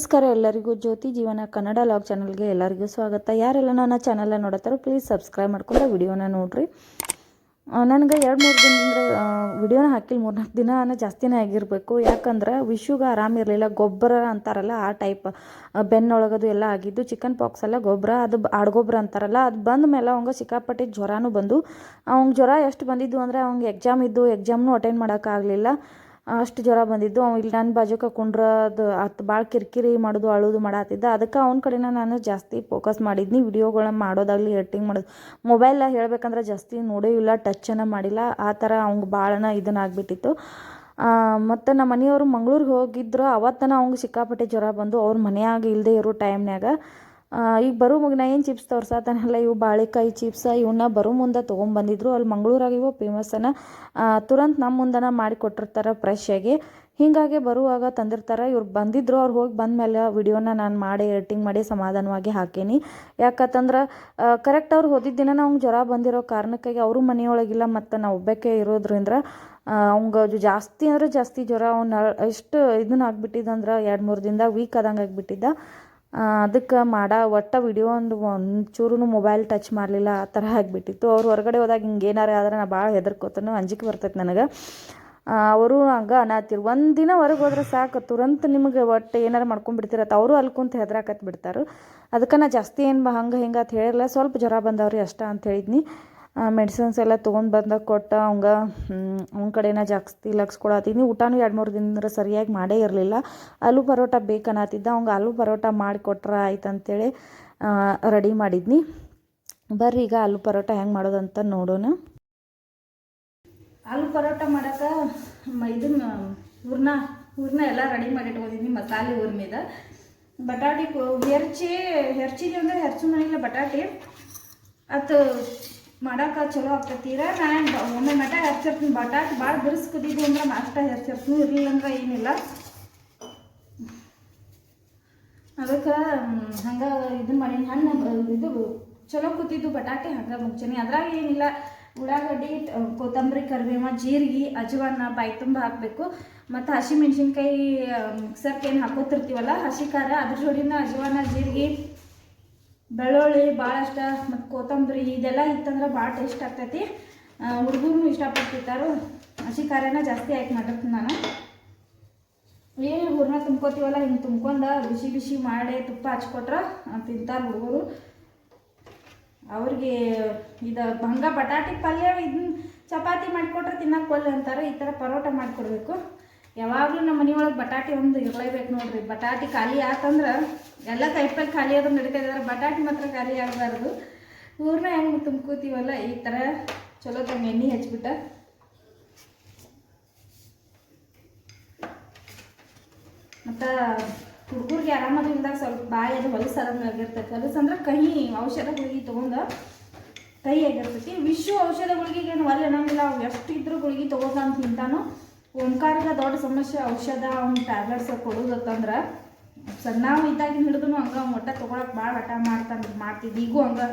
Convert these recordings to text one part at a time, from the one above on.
ನಮಸ್ಕಾರ ಎಲ್ಲರಿಗೂ. ಜ್ಯೋತಿ ಜೀವನ ಕನ್ನಡ ಲಾಗ್ ಚಾನಲ್ಗೆ ಎಲ್ಲರಿಗೂ ಸ್ವಾಗತ. ಯಾರೆಲ್ಲ ನನ್ನ ಚಾನಲ್ನ ನೋಡತ್ತಾರೋ ಪ್ಲೀಸ್ ಸಬ್ಸ್ಕ್ರೈಬ್ ಮಾಡ್ಕೊಂಡು ವಿಡಿಯೋನ ನೋಡಿರಿ. ನನಗೆ ಎರಡು ಮೂರು ದಿನದಿಂದ ವಿಡಿಯೋನ ಹಾಕಿಲ್ಲ, ಮೂರು ನಾಲ್ಕು ದಿನ ಜಾಸ್ತಿನೇ ಆಗಿರಬೇಕು. ಯಾಕಂದ್ರೆ ವಿಶುಗೆ ಆರಾಮಿರಲಿಲ್ಲ ಗೊಬ್ಬರ ಅಂತಾರಲ್ಲ ಆ ಟೈಪ್ ಬೆನ್ನೊಳಗದು ಎಲ್ಲ ಆಗಿದ್ದು ಚಿಕನ್ ಪಾಕ್ಸ್ ಎಲ್ಲ ಗೊಬ್ಬರ, ಅದು ಆಡ್ಗೊಬ್ಬರ ಅಂತಾರಲ್ಲ, ಅದು ಬಂದ ಮೇಲೆ ಅವಂಗೆ ಸಿಕ್ಕಾಪಟ್ಟೆ ಜ್ವರನೂ ಬಂದು ಅವ್ನ ಜ್ವರ ಎಷ್ಟು ಬಂದಿದ್ದು ಅಂದರೆ ಅವ್ನಿಗೆ ಎಕ್ಸಾಮ್ ಇದ್ದು ಎಕ್ಸಾಮ್ನು ಅಟೆಂಡ್ ಮಾಡೋಕ್ಕಾಗಲಿಲ್ಲ ಅಷ್ಟು ಜ್ವರ ಬಂದಿದ್ದು. ಅವ ಇಲ್ಲಿ ನನ್ನ ಬಾಜುಕ ಕುಂಡ್ರದು ಅದು ಭಾಳ ಕಿರಿಕಿರಿ ಮಾಡೋದು, ಅಳೋದು ಮಾಡತ್ತಿದ್ದ ಅದಕ್ಕೆ ಅವ್ನ ಕಡೆನ ನಾನು ಜಾಸ್ತಿ ಫೋಕಸ್ ಮಾಡಿದ್ನಿ. ವಿಡಿಯೋಗಳನ್ನ ಮಾಡೋದಾಗಲಿ ಎಡಿಟಿಂಗ್ ಮಾಡೋದು. ಮೊಬೈಲ್ ಹೇಳ್ಬೇಕಂದ್ರೆ ಜಾಸ್ತಿ ನೋಡೇ ಇಲ್ಲ ಟಚ್ಚನ್ನು ಮಾಡಿಲ್ಲ. ಆ ಥರ ಅವ್ಗೆ ಭಾಳನ ಇದನ್ನಾಗ್ಬಿಟ್ಟಿತ್ತು. ಮತ್ತು ನಮ್ಮ ಮನೆಯವರು ಮಂಗ್ಳೂರಿಗೆ ಹೋಗಿದ್ರು. ಅವತ್ತನ ಅವ್ಗೆ ಸಿಕ್ಕಾಪಟ್ಟೆ ಜ್ವರ ಬಂದು ಅವ್ರ ಮನೆಯಾಗ ಇಲ್ಲದೆ ಇರೋ ಟೈಮ್ನ್ಯಾಗ ಈಗ ಬರೋ ಮುಗಿನ ಏನು ಚಿಪ್ಸ್ ತೋರ್ಸತ್ತಾನಲ್ಲ ಇವು ಬಾಳೆಕಾಯಿ ಚಿಪ್ಸ ಇವನ್ನ ಬರೋ ಮುಂದೆ ತೊಗೊಂಬಂದಿದ್ರು. ಅಲ್ಲಿ ಮಂಗಳೂರಾಗ ಇವು ಫೇಮಸ್ಸನ ತುರಂತ ನಮ್ಮ ಮುಂದನ ಮಾಡಿ ಕೊಟ್ಟಿರ್ತಾರೆ ಫ್ರೆಶ್ ಆಗಿ. ಹೀಗಾಗಿ ಬರುವಾಗ ತಂದಿರ್ತಾರೆ, ಇವ್ರು ಬಂದಿದ್ರು, ಅವ್ರು ಹೋಗಿ ಬಂದಮೇಲೆ ವಿಡಿಯೋನ ನಾನು ಮಾಡಿ ಎಡಿಟಿಂಗ್ ಮಾಡಿ ಸಮಾಧಾನವಾಗಿ ಹಾಕೀನಿ. ಯಾಕಂತಂದ್ರೆ ಕರೆಕ್ಟ್ ಅವ್ರು ಹೋದಿದ್ದ ದಿನ ಅವ್ಗೆ ಜ್ವರ ಬಂದಿರೋ ಕಾರಣಕ್ಕಾಗಿ ಅವರು ಮನೆಯೊಳಗಿಲ್ಲ, ಮತ್ತು ನಾವು ಒಬ್ಬಕ್ಕೆ ಇರೋದ್ರಿಂದ ಅವ್ಗೆ ಜಾಸ್ತಿ ಅಂದರೆ ಜಾಸ್ತಿ ಜ್ವರ, ಅವ್ನ ಎಷ್ಟು ಇದನ್ನ ಆಗಿಬಿಟ್ಟಿದ್ದಂದ್ರೆ ಎರಡು ಮೂರು ದಿನದಾಗ ವೀಕ್ ಆದಂಗೆ ಆಗಿಬಿಟ್ಟಿದ್ದ. ಅದಕ್ಕೆ ಮಾಡ, ಒಟ್ಟು ವಿಡಿಯೋ ಒಂದು ಒಂಚೂರು ಮೊಬೈಲ್ ಟಚ್ ಮಾಡಲಿಲ್ಲ, ಆ ಥರ ಆಗಿಬಿಟ್ಟಿತ್ತು. ಅವ್ರು ಹೊರಗಡೆ ಹೋದಾಗ ಹಿಂಗೆ ಏನಾರ ಆದ್ರೆ ನಾ ಭಾಳ ಹೆದರ್ಕೋತಾನೆ ಅಂಜಿಕೆ ಬರ್ತೈತೆ ನನಗೆ. ಅವರು ಹಂಗೆ ಅನ್ನತ್ತಿರು ಒಂದು ದಿನ ಹೊರಗೆ ಹೋದ್ರೆ ಸಾಕು ತುರಂತ ನಿಮಗೆ ಒಟ್ಟು ಏನಾರು ಮಾಡ್ಕೊಂಡ್ಬಿಡ್ತಿರತ್ತೆ ಅವರು ಅಲ್ಲಿ ಕುಂತ ಹೆದ್ರಾಕತ್ ಬಿಡ್ತಾರೆ ಅದಕ್ಕೆ ನಾ ಜಾಸ್ತಿ ಏನು ಬಾ ಹಂಗೆ ಹಿಂಗೆ ಅಂತ ಹೇಳಿರಲ್ಲ ಸ್ವಲ್ಪ ಜ್ವರ ಬಂದವ್ರಿ ಅಷ್ಟ ಅಂತ ಹೇಳಿದ್ನಿ. ಮೆಡಿಸಿನ್ಸ್ ಎಲ್ಲ ತೊಗೊಂಡು ಬಂದಾಗ ಕೊಟ್ಟ ಅವಂಗ ಅವ್ನ ಕಡೆನ ಜಾಸ್ತಿ ಲಕ್ಸ್ ಕೊಡತ್ತೀನಿ ಊಟನೂ ಎರಡು ಮೂರು ದಿನದ ಸರಿಯಾಗಿ ಮಾಡೇ ಇರಲಿಲ್ಲ. ಆಲೂ ಪರೋಟ ಬೇಕನ್ನತ್ತಿದ್ದ ಅವಂಗೆ ಆಲೂ ಪರೋಟ ಮಾಡಿಕೊಟ್ರೆ ಆಯ್ತು ಅಂತೇಳಿ ರೆಡಿ ಮಾಡಿದ್ನಿ. ಬರ್ರಿ ಈಗ ಆಲೂ ಪರೋಟ ಹೆಂಗೆ ಮಾಡೋದಂತ ನೋಡೋಣ. ಆಲೂ ಪರೋಟ ಮಾಡೋಕೆ ಇದನ್ನ ಹೂರ್ಣ ಹೂರ್ಣ ಎಲ್ಲ ರೆಡಿ ಮಾಡಿ ಮಸಾಲೆ ಹೂರ್ನಿದ ಬಟಾಟಿ ಹೆರ್ಚಿ ಹೆರ್ಚಿದ್ವಿ ಅಂದರೆ ಹೆರ್ಚು ಮನೆಗಿಲ್ಲ ಬಟಾಟಿ. ಅದು ಮಾಡಕ್ಕೆ ಚಲೋ ಆಗ್ತೈತೀರ? ನಾನು ಒಮ್ಮೆ ಮಟ ಹೆರ್ಚಿರ್ತೀನಿ ಬಟಾಟ ಭಾಳ ಬಿರ್ಸ್ ಕುದಿದ್ವು ಅಂದ್ರೆ ಅಷ್ಟ ಹೆರ್ಚಿರ್ತೀನಿ ಇರಲಿಲ್ಲ ಅಂದ್ರೆ ಏನಿಲ್ಲ. ಅದಕ್ಕೆ ಹಂಗೆ ಇದನ್ನ ಮಾಡೀನಿ ಹಣ್ಣು ಇದು ಚಲೋ ಕೂತಿದ್ದು ಬಟಾಟೆ ಹಂಗೆ ಮುಂಚೆನೆ ಅದ್ರಾಗ ಏನಿಲ್ಲ, ಉಳ್ಳಾಗಡ್ಡಿ ಕೊತ್ತಂಬರಿ, ಕರಿಬೇವ, ಜೀರಿಗೆ, ಅಜವಾನ ಬಾಯಿ ತುಂಬ ಹಾಕಬೇಕು. ಮತ್ತು ಹಸಿ ಮೆಣಸಿನ್ಕಾಯಿ ಮಿಕ್ಸರ್ಗೆ ಏನು ಹಾಕೋತಿರ್ತೀವಲ್ಲ, ಹಸಿ ಖಾರ, ಅದ್ರ ಜೋಡಿನ ಅಜವಾನ, ಜೀರಿಗೆ ಬೆಳ್ಳುಳ್ಳಿ ಭಾಳಷ್ಟ ಮತ್ತು ಕೊತ್ತಂಬರಿ, ಇದೆಲ್ಲ ಇತ್ತಂದ್ರೆ ಭಾಳ ಟೇಸ್ಟ್ ಆಗ್ತೈತಿ. ಹುಡುಗರು ಇಷ್ಟಪಡ್ತಿರ್ತಾರು ಹಸಿ ಖಾರನ ಜಾಸ್ತಿ ಹಾಕಿ ಮಾಡಿರ್ತೀನಿ ನಾನು. ಏನು ಹುರ್ನ ತುಂಬ್ಕೋತೀವಲ್ಲ, ಹಿಂಗೆ ತುಂಬ್ಕೊಂಡು ಬಿಸಿ ಬಿಸಿ ಮಾಡಿ ತುಪ್ಪ ಹಚ್ಕೊಟ್ರೆ ತಿಂತಾರೆ ಹುಡುಗರು. ಅವ್ರಿಗೆ ಇದು ಹಂಗೆ ಬಟಾಟಿ ಪಲ್ಯ ಇದನ್ನ ಚಪಾತಿ ಮಾಡಿಕೊಟ್ರೆ ತಿನ್ನಕ್ಕೆ ಒಲ್ಲೆ ಅಂತಾರೆ, ಈ ಥರ ಪರೋಟ ಮಾಡಿಕೊಡ್ಬೇಕು. ಯಾವಾಗಲೂ ನಮ್ಮ ಮನೆಯೊಳಗೆ ಬಟಾಟಿ ಒಂದು ಇರಲೇಬೇಕು ನೋಡ್ರಿ. ಬಟಾಟಿ ಖಾಲಿ ಆತಂದ್ರೆ ಎಲ್ಲ ಕೈಪಲ್ಲಿ ಖಾಲಿ ಆದ್ರೆ ನಡೀತಾ ಬಟಾಟಿ ಮಾತ್ರ ಖಾಲಿ ಆಗಬಾರ್ದು. ಪೂರ್ಣ ಹೆಂಗೆ ತುಂಬ್ಕೋತೀವಲ್ಲ ಈ ಥರ ಚಲೋ ತಂಗ ಎಣ್ಣೆ ಹಚ್ಬಿಟ್ಟ. ಮತ್ತು ಹುಡುಗರಿಗೆ ಆರಾಮದಿಂದ ಸ್ವಲ್ಪ ಬಾಯಿ ಅದು ಹೊಲಸು ಆದಂಗೆ ಆಗಿರ್ತೈತೆ. ಹೊಲಸು ಅಂದ್ರೆ ಕಹಿ ಔಷಧ ಗುಳಿಗೆ ತೊಗೊಂಡು ಕಹಿ ಆಗಿರ್ತೈತಿ. ವಿಶ್ವ ಔಷಧ ಗುಳಿಗೆಗೆ ಏನು ಹೊಲ ಅನ್ನಂಗಿಲ್ಲ. ಎಷ್ಟು ಇದ್ರೂ ಗುಳಿಗೆ ಅಂತ ತಿಂತಾನು ಓಂಕಾರದ ದೊಡ್ಡ ಸಮಸ್ಯೆ ಔಷಧ ಅವ್ನ ಟ್ಯಾಬ್ಲೆಟ್ಸ್ ಕೊಡೋದತ್ತಂದ್ರೆ ಸಣ್ಣ ಇದ್ದಾಗಿನ ಹಿಡಿದು ಹಂಗೆ ಅವ್ನು ಹೊಟ್ಟೆ ತೊಗೊಳಕ್ಕೆ ಭಾಳ ಹಠ ಮಾಡ್ತಾನೆ ಮಾಡ್ತಿದ್ದ. ಈಗೂ ಹಂಗೆ.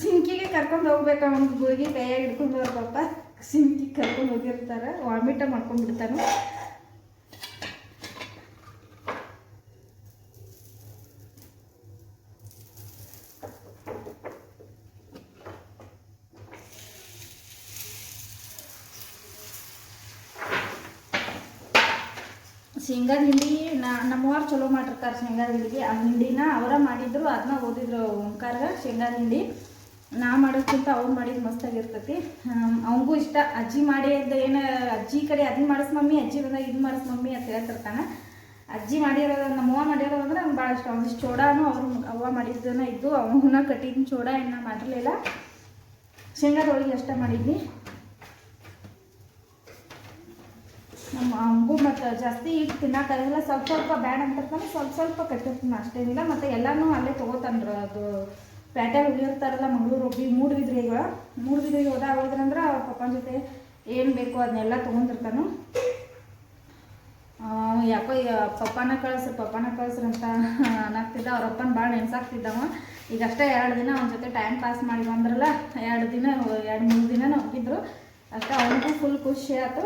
ಸಿಂಕಿಗೆ ಕರ್ಕೊಂಡು ಹೋಗ್ಬೇಕು ಅವ್ನಿಗೆ ಗುಳಿಗೆ ಕೈಯಾಗಿ ಹಿಡ್ಕೊಂಡು ಹೋಗ್ಬೇಕಪ್ಪ ಪಾಪ ಸಿಂಕಿಗೆ ಕರ್ಕೊಂಡು ಹೋಗಿರ್ತಾರೆ, ವಾಮಿಟ ಮಾಡ್ಕೊಂಡ್ಬಿಡ್ತಾನೆ. ಶೇಂಗಾದ ಹಿಂಡಿ ನಮ್ಮವ್ರು ಚಲೋ ಮಾಡಿರ್ತಾರೆ ಶೇಂಗಾದ ಹಿಂಡಿಗೆ ಆ ಹಿಂಡಿನ ಅವರ ಮಾಡಿದ್ರು ಅದನ್ನ ಓದಿದ್ರು ಓಂಕಾರ ಶೇಂಗಾದ ಹಿಂಡಿ ನಾ ಮಾಡೋದ್ಕಿಂತ ಅವ್ರು ಮಾಡಿದ ಮಸ್ತಾಗಿರ್ತೈತಿ ಅವಂಗೂ ಇಷ್ಟ. ಅಜ್ಜಿ ಮಾಡಿದ ಏನು, ಅಜ್ಜಿ ಕಡೆ ಅದನ್ನ ಮಾಡಿಸ್ ಮಮ್ಮಿ, ಅಜ್ಜಿ ಬಂದಾಗ ಇದು ಮಾಡಿಸ್ ಮಮ್ಮಿ ಅಂತ ಹೇಳ್ತಿರ್ತಾನೆ. ಅಜ್ಜಿ ಮಾಡಿರೋದು, ನಮ್ಮವ್ವ ಮಾಡಿರೋದು ಅಂದ್ರೆ ಭಾಳ ಇಷ್ಟ. ಒಂದಿಷ್ಟು ಚೋಡಾನು ಅವ್ರ ಅವ್ವ ಮಾಡಿದ್ದನ ಇದ್ದು ಅವನ ಕಟ್ಟಿದ್ನ ಚೋಡ ಇನ್ನ ಮಾಡಿರಲಿಲ್ಲ ಶೇಂಗಾದ ಹೋಳಿಗೆ ಅಷ್ಟ ಮಾಡಿದ್ನಿ. ನಮ್ಮ ಅವಂಗೂ ಮತ್ತು ಜಾಸ್ತಿ ಇಟ್ಟು ತಿನ್ನೋಕ್ಕಾಗಲ್ಲ ಸ್ವಲ್ಪ ಸ್ವಲ್ಪ ಬ್ಯಾಡ ಅಂತಿರ್ತಾನೆ ಸ್ವಲ್ಪ ಸ್ವಲ್ಪ ಕಟ್ಟಿರ್ತೀನಿ ಅಷ್ಟೇನಿಲ್ಲ ಮತ್ತು ಎಲ್ಲನೂ ಅಲ್ಲೇ ತೊಗೋತಾನ್ರ. ಅದು ಪ್ಯಾಟ್ಯಾಗ ಹೋಗಿರ್ತಾರಲ್ಲ ಮಂಗಳೂರು ಹೋಗಿ ಮೂರು ಬಿದ್ರಿಗಳು ಮೂರು ಬಿದ್ರಿಗೆ ಹೋದಾಗ ಹೋದ್ರಂದ್ರೆ ಅವ್ರ ಪಪ್ಪನ ಜೊತೆ ಏನು ಬೇಕು ಅದನ್ನೆಲ್ಲ ತೊಗೊಂಡಿರ್ತಾನು. ಯಾಕೋ ಈಗ ಪಪ್ಪನ ಕಳಿಸ್ರಿ ಪಪ್ಪನ ಕಳಿಸ್ರಿ ಅಂತ ಅನ್ನಕ್ತಿದ್ದ. ಅವ್ರ ಅಪ್ಪನ ಭಾಳ ನೆನ್ಸಾಕ್ತಿದ್ದವ. ಈಗ ಅಷ್ಟೇ ಎರಡು ದಿನ ಅವನ ಜೊತೆ ಟೈಮ್ ಪಾಸ್ ಮಾಡಿ ಬಂದ್ರಲ್ಲ ಎರಡು ದಿನ, ಎರಡು ಮೂರು ದಿನ ಹೋಗಿದ್ರು. ಅಷ್ಟೇ ಅವನಿಗೂ ಫುಲ್ ಖುಷಿ ಆಯ್ತು.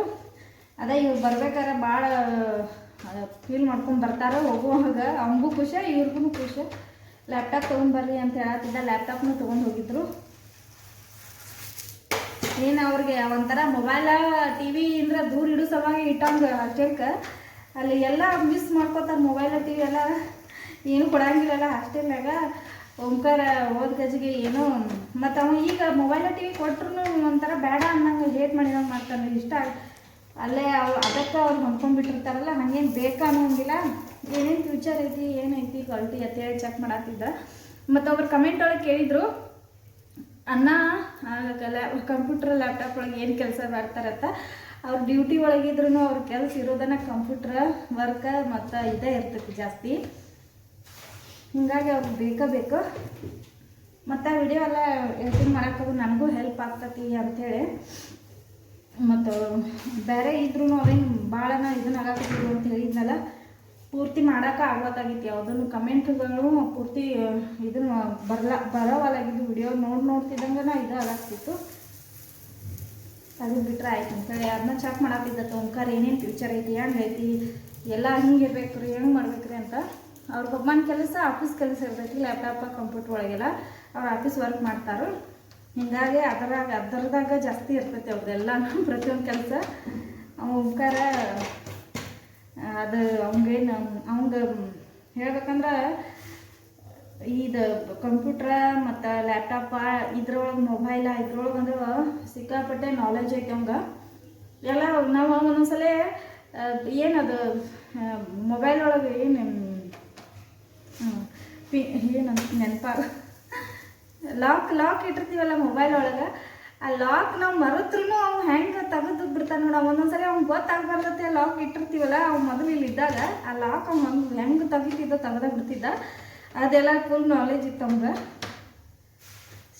ಅದೇ ಇವ್ರು ಬರ್ಬೇಕಾದ್ರೆ ಭಾಳ ಫೀಲ್ ಮಾಡ್ಕೊಂಡು ಬರ್ತಾರೆ ಹೋಗುವಾಗ ಅವ್ಗೂ ಖುಷಿ ಇವ್ರಿಗೂ ಖುಷಿ. ಲ್ಯಾಪ್ಟಾಪ್ ತೊಗೊಂಬರ್ರಿ ಅಂತ ಹೇಳತ್ತಿದ್ದ ಲ್ಯಾಪ್ಟಾಪ್ನು ತೊಗೊಂಡು ಹೋಗಿದ್ರು. ಏನು ಅವ್ರಿಗೆ, ಒಂಥರ ಮೊಬೈಲ ಟಿ ವಿ ಇಂದ್ರ ದೂರ ಇಡೋ ಸಲುವಾಗಿ ಇಟ್ಟಂಗೆ ಅಚ್ಚಕ್ಕ ಅಲ್ಲಿ ಎಲ್ಲ ಮಿಸ್ ಮಾಡ್ಕೋತಾರೆ ಮೊಬೈಲ ಟಿ ವಿ ಎಲ್ಲ. ಏನು ಕೊಡಂಗಿಲ್ಲಲ್ಲ ಹಾಸ್ಟೆಲ್ನಾಗ ಓಂಕಾರ ಓದ್ ಗಜ್ಗೆ ಏನೋ, ಮತ್ತು ಅವ ಈಗ ಮೊಬೈಲ ಟಿ ವಿ ಕೊಟ್ರು ಒಂಥರ ಬೇಡ ಅನ್ನಂಗೆ ಹೇಟ್ ಮಾಡಿದಂಗೆ ಮಾಡ್ತಾನೆ. ಇಷ್ಟ ಅಲ್ಲೇ ಅವ್ರು, ಅದಕ್ಕೆ ಅವ್ರು ಹೊಂದ್ಕೊಂಡ್ಬಿಟ್ಟಿರ್ತಾರಲ್ಲ ಹಂಗೇನು ಬೇಕಾ ಅನ್ನೋಂಗಿಲ್ಲ. ಏನೇನು ಫ್ಯೂಚರ್ ಐತಿ, ಏನೈತಿ ಕ್ವಾಲಿಟಿ ಅಂತ ಹೇಳಿ ಚೆಕ್ ಮಾಡತ್ತಿದ್ದ ಮತ್ತು ಅವ್ರು ಕಮೆಂಟ್ ಒಳಗೆ ಕೇಳಿದರು, ಅಣ್ಣ ಕಂಪ್ಯೂಟರ್ ಲ್ಯಾಪ್ಟಾಪ್ ಒಳಗೆ ಏನು ಕೆಲಸ ಮಾಡ್ತಾರಂತ ಅವ್ರ ಡ್ಯೂಟಿ ಒಳಗಿದ್ರು ಅವ್ರ ಕೆಲಸ ಇರೋದನ್ನ ಕಂಪ್ಯೂಟ್ರ್ ವರ್ಕ ಮತ್ತು ಇದೇ ಇರ್ತೈತಿ ಜಾಸ್ತಿ. ಹಿಂಗಾಗಿ ಅವ್ರಿಗೆ ಬೇಕೇ ಬೇಕು. ಮತ್ತು ವಿಡಿಯೋ ಎಲ್ಲ ಎಡಿಟಿಂಗ್ ಮಾಡೋಕ್ಕೂ ನನಗೂ ಹೆಲ್ಪ್ ಆಗ್ತತಿ ಅಂಥೇಳಿ ಮತ್ತು ಬೇರೆ ಇದ್ರೂ ಅವೇನು ಭಾಳನ ಇದನ್ನ ಆಗಾಕತ್ತಿದ್ರು ಅಂತ ಹೇಳಿದ್ನಲ್ಲ, ಪೂರ್ತಿ ಮಾಡೋಕೆ ಆಗೋದಾಗಿತ್ತು ಯಾವುದನ್ನು ಕಮೆಂಟ್ಗಳು ಪೂರ್ತಿ ಇದನ್ನು ಬರಲ ಬರೋವಾಲಾಗಿದ್ದು ವಿಡಿಯೋ ನೋಡಿ ನೋಡ್ತಿದ್ದಂಗೆ ಇದು ಆಗಾಗ್ತಿತ್ತು ಅದು ಬಿಟ್ರೆ ಆಯ್ತು ಅಂತೇಳಿ ಅದನ್ನ ಚೆಕ್ ಮಾಡತ್ತಿದ್ದ ಓಂಕಾರ ಏನೇನು ಫ್ಯೂಚರ್ ಐತಿ, ಹೆಂಗೆ ಐತಿ, ಎಲ್ಲ ಹಿಂಗೆ ಇರಬೇಕು ರೀ ಹೆಂಗೆ ಮಾಡ್ಬೇಕ್ರಿ ಅಂತ ಅವ್ರ ಒಬ್ಬನ ಕೆಲಸ ಆಫೀಸ್ ಕೆಲಸ ಇರ್ತೈತಿ ಲ್ಯಾಪ್ಟಾಪ್ ಕಂಪ್ಯೂಟರ್ ಒಳಗೆಲ್ಲ ಅವ್ರು ಆಫೀಸ್ ವರ್ಕ್ ಮಾಡ್ತಾರೆ. ಹಿಂಗಾಗಿ ಅದರಾಗ ಅದರದಾಗ ಜಾಸ್ತಿ ಇರ್ತೈತಿ ಅವ್ರದ್ದೆಲ್ಲ ಪ್ರತಿಯೊಂದು ಕೆಲಸ. ಉಪಕಾರ ಅದು ಅವಂಗೇನು ಅವಂಗ ಹೇಳ್ಬೇಕಂದ್ರೆ ಇದು ಕಂಪ್ಯೂಟ್ರ ಮತ್ತು ಲ್ಯಾಪ್ಟಾಪ ಇದ್ರೊಳಗೆ ಮೊಬೈಲ ಇದ್ರೊಳಗೆ ಅಂದ್ರೆ ಸಿಕ್ಕಾಪಟ್ಟೆ ನಾಲೆಜ್ ಐತೆ ಅವಂಗೆ ಎಲ್ಲ ನಾವು ಒಂದೊಂದ್ಸಲ ಏನದು ಮೊಬೈಲ್ ಒಳಗೆ ಏನು ಪಿ ಏನಂತ ನೆನಪಾಗ ಲಾಕ್ ಲಾಕ್ ಇಟ್ಟಿರ್ತೀವಲ್ಲ ಮೊಬೈಲ್ ಒಳಗೆ? ಆ ಲಾಕ್ ನಾವು ಮರೆತ್ರೂ ಅವ್ನು ಹೆಂಗೆ ತೆಗೆದು ಬಿಡ್ತಾನೆ ನೋಡ ಒಂದೊಂದ್ಸರಿ ಅವ್ನು ಗೊತ್ತಾಗ್ಬಾರ್ದತ್ತೆ ಲಾಕ್ ಇಟ್ಟಿರ್ತೀವಲ್ಲ, ಅವ್ನು ಮೊದಲು ಇಲ್ಲಿ ಇದ್ದಾಗ, ಆ ಲಾಕ್ ಅವ್ನು ಹಂಗೆ, ಹೆಂಗೆ ತೆಗಿತಿದ್ದ ತೆಗೆದ ಬಿಡ್ತಿದ್ದ. ಅದೆಲ್ಲ ಫುಲ್ ನಾಲೆಜ್ ಇತ್ತು ಅವ್ಗೆ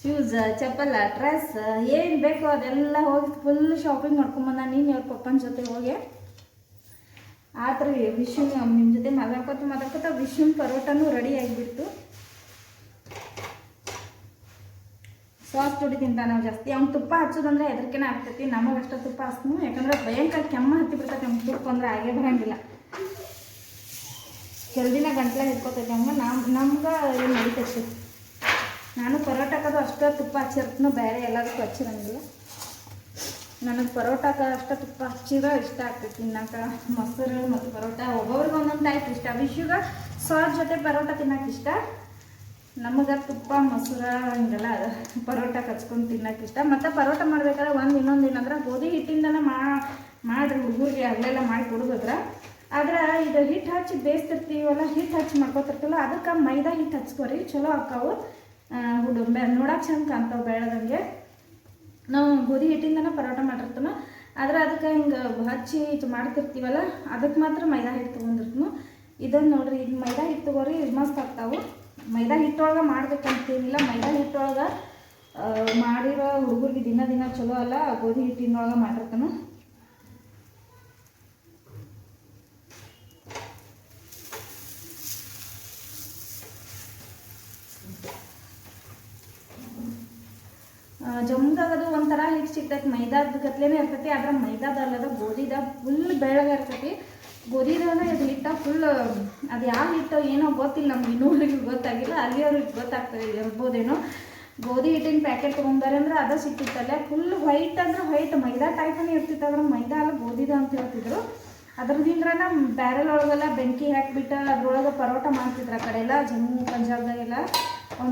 ಶೂಸ್ ಚಪ್ಪಲ ಡ್ರೆಸ್ ಏನು ಬೇಕೋ ಅದೆಲ್ಲ ಹೋಗಿ ಫುಲ್ ಶಾಪಿಂಗ್ ಮಾಡ್ಕೊಂಬಂದ ನೀನು ಅವ್ರ ಪಪ್ಪನ ಜೊತೆ ಹೋಗಿ? ಆದ್ರೆ ವಿಶ್ವನ್ ನಿಮ್ಮ ಜೊತೆ ಮಾತಾಡ್ಕೊತ ಮಾತಾಡ್ಕೊತ ವಿಶ್ವನ್ ಪರೋಟನೂ ರೆಡಿ ಆಗಿಬಿಡ್ತು. ಸಾಸ್ ಜೋಡಿ ತಿಂತಾನೆ ನಾವು ಜಾಸ್ತಿ. ಅವ್ನು ತುಪ್ಪ ಹಚ್ಚೋದಂದ್ರೆ ಎದರ್ಕೆನ ಆಗ್ತೈತಿ. ನಮಗೆ ಅಷ್ಟ ತುಪ್ಪ ಹಚ್ಚು ಯಾಕಂದ್ರೆ ಭಯಂಕರ ಕೆಮ್ಮ ಹತ್ತಿ ಬಿಡ್ತೈತೆ. ಅವ್ನು ತುಪ್ಪ ಅಂದ್ರೆ ಆಗೇ ಬರಂಗಿಲ್ಲ. ಜಲ್ದಿನ ಗಂಟ್ಲ ಹಿಡ್ಕೊತೈತೆ. ಹಂಗೆ ನಮ್ಮ ನಮ್ಗೆ ಏನು ನಡೀತೈತಿ. ನಾನು ಪರೋಟಾಕದು ಅಷ್ಟೇ ತುಪ್ಪ ಹಚ್ಚಿರ್ತನು ಬೇರೆ ಎಲ್ಲದಕ್ಕೂ ಹಚ್ಚಿರಂಗಿಲ್ಲ. ನನಗೆ ಅಷ್ಟೇ ತುಪ್ಪ ಹಚ್ಚಿದ್ರೆ ಇಷ್ಟ ಆಗ್ತೈತಿ. ತಿನ್ನಕ್ಕೆ ಮೊಸರು ಮತ್ತು ಪರೋಟ ಒಬ್ಬೊಬ್ರಿಗೆ ಒಂದೊಂದು ಟೈಪ್ ಇಷ್ಟ. ವಿಶ್ವಗ ಸಾಸ್ ಜೊತೆ ಪರೋಟ ತಿನ್ನಕ್ಕೆ ಇಷ್ಟ? ನಮಗೆ ತುಪ್ಪ, ಮೊಸರ ಹಿಂಗೆಲ್ಲ ಪರೋಟ ಕಚ್ಕೊಂಡು ತಿನ್ನಕ್ಕೆ ಇಷ್ಟ. ಮತ್ತು ಪರೋಟ ಮಾಡ್ಬೇಕಾದ್ರೆ ಒಂದು ಇನ್ನೊಂದು ಏನಂದ್ರೆ ಗೋಧಿ ಹಿಟ್ಟಿಂದನೇ ಮಾಡಿರಿ ಹುಡುಗರಿಗೆ ಅಲ್ಲೆಲ್ಲ ಮಾಡಿ ಕೊಡೋದ್ರ ಆದ್ರೆ ಇದು ಹಿಟ್ಟು ಹಚ್ಚಿ ಬೇಯಿಸ್ತಿರ್ತೀವಲ್ಲ ಹಿಟ್ಟು ಹಚ್ಚಿ ಮಾಡ್ಕೊತಿರ್ತೀವಲ್ಲ, ಅದಕ್ಕೆ ಮೈದಾ ಹಿಟ್ಟು ಹಚ್ಕೋರಿ. ಚಲೋ ಆಕಾವು ಹುಡು ನೋಡಕ್ಕೆ ಚಂದ ಕಾಣ್ತಾವೆ ಬೆಳೆದಂಗೆ. ನಾವು ಗೋಧಿ ಹಿಟ್ಟಿಂದನೇ ಪರೋಟ ಮಾಡಿರ್ತೀನೋ ಆದ್ರೆ ಅದಕ್ಕೆ ಹಿಂಗೆ ಹಚ್ಚಿ ಇದು ಮಾಡ್ತಿರ್ತೀವಲ್ಲ ಅದಕ್ಕೆ ಮಾತ್ರ ಮೈದಾ ಹಿಟ್ಟು ತೊಗೊಂಡಿರ್ತೀನು ಇದನ್ನು ನೋಡ್ರಿ ಇದು ಮೈದಾ ಹಿಟ್ಟು ತೊಗೋರಿ ಇದು ಮಸ್ತ್ ಆಗ್ತಾವೆ. ಮೈದಾ ಹಿಟ್ಟೊಳಗೆ ಮಾಡ್ಬೇಕಂತೇನಿಲ್ಲ. ಮೈದಾ ಹಿಟ್ಟೊಳಗೆ ಮಾಡಿರೋ ಹುಡುಗರಿಗೆ ದಿನ ದಿನ ಚಲೋ ಅಲ್ಲ ಗೋಧಿ ಹಿಟ್ಟಿನೊಳಗೆ ಮಾಡಿರ್ತಾನು. ಜಮ್ದಾಗ ಅದು ಒಂಥರ ಹಿಟ್ಟು ಸಿಗ್ತೈತೆ. ಮೈದಾದ ಗತ್ಲೇನೆ ಇರ್ತೈತಿ, ಆದ್ರೆ ಮೈದಾದ ಅಲ್ಲದ ಗೋಧಿದ ಫುಲ್ ಬೆಳಗ್ಗೆ ಇರ್ತೈತಿ. ಗೋಧಿದನ ಇದು ಹಿಟ್ಟ ಫುಲ್ ಅದು ಯಾವ ಹಿಟ್ಟು ಏನೋ ಗೊತ್ತಿಲ್ಲ ನಮ್ಗೆ ಇನ್ನೂರಿಗೆ ಗೊತ್ತಾಗಿಲ್ಲ. ಅಲ್ಲಿಯವ್ರಿಗೆ ಗೊತ್ತಾಗ್ತದೆ ಇರ್ಬೋದೇನೋ ಗೋಧಿ ಹಿಟ್ಟಿನ ಪ್ಯಾಕೆಟ್ ತೊಗೊಂಬಾರೆ ಅಂದ್ರೆ ಅದು ಸಿಕ್ಕಿತ್ತಲ್ಲ ಫುಲ್ ವೈಟ್ ಅಂದ್ರೆ ವೈಟ್ ಮೈದಾ ಟೈಪನೇ ಇರ್ತಿತ್ತು. ಅದ್ರ ಮೈದಾ ಅಲ್ಲ, ಗೋಧಿದ ಅಂತ ಹೇಳ್ತಿದ್ರು. ಅದ್ರದಿಂದ ನಮ್ಮ ಬ್ಯಾರಲ್ ಒಳಗೆಲ್ಲ ಬೆಂಕಿ ಹಾಕ್ಬಿಟ್ಟು ಅದ್ರೊಳಗೆ ಪರೋಟ ಮಾಡ್ತಿದ್ರು ಆ ಕಡೆ ಎಲ್ಲ, ಜಮ್ಮು ಪಂಜಾಬ್ದಾಗೆಲ್ಲ.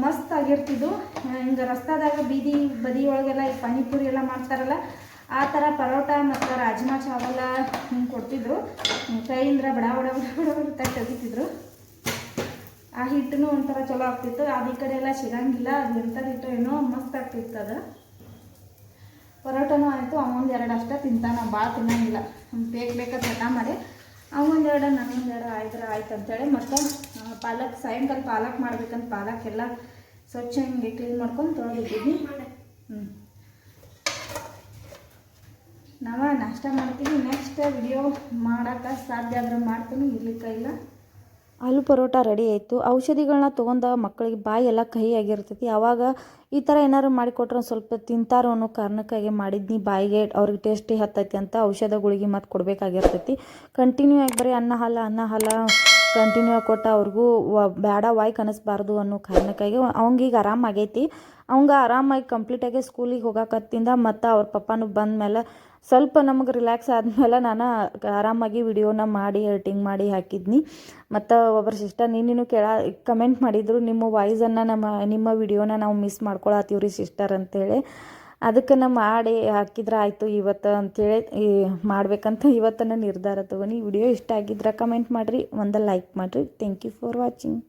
ಮಸ್ತ್ ಆಗಿರ್ತಿದ್ವು. ಹಿಂಗೆ ರಸ್ತಾದಾಗ ಬೀದಿ ಬದಿ ಒಳಗೆಲ್ಲ ಈ ಪಾನಿಪುರಿ ಎಲ್ಲ ಮಾಡ್ತಾರಲ್ಲ ಆ ಥರ ಪರೋಟ ಮತ್ತು ರಾಜ್ಮಾ ಚಾವಲ ಹಿಂಗೆ ಕೊಡ್ತಿದ್ರು. ಕೈಯಿಂದ ಬಡ ಬಡ ಬಡ ಬಡ ತಟ್ಟು ತೆಗಿತಿದ್ರು. ಆ ಹಿಟ್ಟನು ಒಂಥರ ಚಲೋ ಆಗ್ತಿತ್ತು. ಅದು ಈ ಕಡೆ ಎಲ್ಲ ಸಿಗಂಗಿಲ್ಲ. ಅದು ಎಂಥದ್ದು ಹಿಟ್ಟು ಏನೋ ಮಸ್ತ್ ಆಗ್ತಿತ್ತು ಅದು. ಪರೋಟನೂ ಆಯಿತು. ಅವೊಂದು ಎರಡು ಅಷ್ಟೇ ತಿಂತಾನ. ಭಾಳ ತಿನ್ನಂಗಿಲ್ಲ. ಬೇಕು, ಬೇಕಾ ಚಟ ಮಾಡಿ. ಅವೊಂದು ಎರಡು, ನನ್ನೊಂದು ಎರಡು ಆಯ್ತು ಆಯ್ತು ಅಂತೇಳಿ ಮತ್ತು ಪಾಲಕ್, ಸಾಯಂಕಾಲ ಪಾಲಕ್ ಮಾಡ್ಬೇಕಂತ ಪಾಲಕ್ ಎಲ್ಲ ಸ್ವಚ್ಛ ಹಿಂಗೆ ಕ್ಲೀನ್ ಮಾಡ್ಕೊಂಡು ತೊಗೊಂಡಿದ್ದೀನಿ ಹ್ಞೂ ನಾವ ನಾಷ್ಟ ಮಾಡ್ತೀನಿ ನೆಕ್ಸ್ಟ್ ವಿಡಿಯೋ ಮಾಡೋಕ್ಕೆ ಸಾಧ್ಯ ಆದ್ರೆ ಮಾಡ್ತೀನಿ. ಇರ್ಲಿಕ್ಕೆ ಇಲ್ಲ. ಆಲೂ ಪರೋಟ ರೆಡಿ ಆಯಿತು. ಔಷಧಿಗಳನ್ನ ತೊಗೊಂಡ ಮಕ್ಕಳಿಗೆ ಬಾಯಿ ಎಲ್ಲ ಕಹಿ ಆಗಿರ್ತೈತಿ. ಆವಾಗ ಈ ಥರ ಏನಾದ್ರು ಮಾಡಿಕೊಟ್ರೆ ಸ್ವಲ್ಪ ತಿಂತಾರೋ ಅನ್ನೋ ಕಾರಣಕ್ಕಾಗಿ ಮಾಡಿದ್ನಿ. ಬಾಯಿಗೆ ಅವ್ರಿಗೆ ಟೇಸ್ಟಿ ಹತ್ತೈತಿ ಅಂತ ಔಷಧ ಗುಳಿಗೆ ಮತ್ತು ಕೊಡಬೇಕಾಗಿರ್ತೈತಿ. ಕಂಟಿನ್ಯೂ ಆಗಿ ಬರೀ ಅನ್ನ, ಹಾಲ ಅನ್ನ, ಹಾಲ ಕಂಟಿನ್ಯೂ ಆಗಿ ಕೊಟ್ಟು ಅವ್ರಿಗೂ ಬೇಡ ವಾಯ್ ಕನಸ್ಬಾರ್ದು ಅನ್ನೋ ಕಾರಣಕ್ಕಾಗಿ ಅವಂಗೀಗ ಆರಾಮಾಗೈತಿ. ಅವಂಗ ಆರಾಮಾಗಿ ಕಂಪ್ಲೀಟಾಗಿ ಸ್ಕೂಲಿಗೆ ಹೋಗಾಕತ್ತಿಂದ ಮತ್ತು ಅವ್ರ ಪಪ್ಪನೂ ಬಂದಮೇಲೆ ಸ್ವಲ್ಪ ನಮಗೆ ರಿಲ್ಯಾಕ್ಸ್ ಆದಮೇಲೆ ನಾನು ಆರಾಮಾಗಿ ವಿಡಿಯೋನ ಮಾಡಿ ಎಡಿಟಿಂಗ್ ಮಾಡಿ ಹಾಕಿದ್ನಿ. ಮತ್ತು ಒಬ್ಬರು ಸಿಸ್ಟರ್ ನೀನು ಕೇಳ ಕಮೆಂಟ್ ಮಾಡಿದರು, ನಿಮ್ಮ ವಾಯ್ಸನ್ನು ನಮ್ಮ, ನಿಮ್ಮ ವಿಡಿಯೋನ ನಾವು ಮಿಸ್ ಮಾಡ್ಕೊಳತ್ತೀವ್ರಿ ಸಿಸ್ಟರ್ ಅಂತೇಳಿ. ಅದಕ್ಕೆ ನಾ ಮಾಡಿ ಹಾಕಿದ್ರೆ ಆಯಿತು ಇವತ್ತು ಅಂಥೇಳಿ ಈ ಮಾಡ್ಬೇಕಂತ ಇವತ್ತು ನಾನು ನಿರ್ಧಾರ ತೊಗೊಂಡು ವಿಡಿಯೋ ಇಷ್ಟ ಆಗಿದ್ರೆ ಕಮೆಂಟ್ ಮಾಡಿರಿ, ಒಂದು ಲೈಕ್ ಮಾಡಿರಿ. Thank you for watching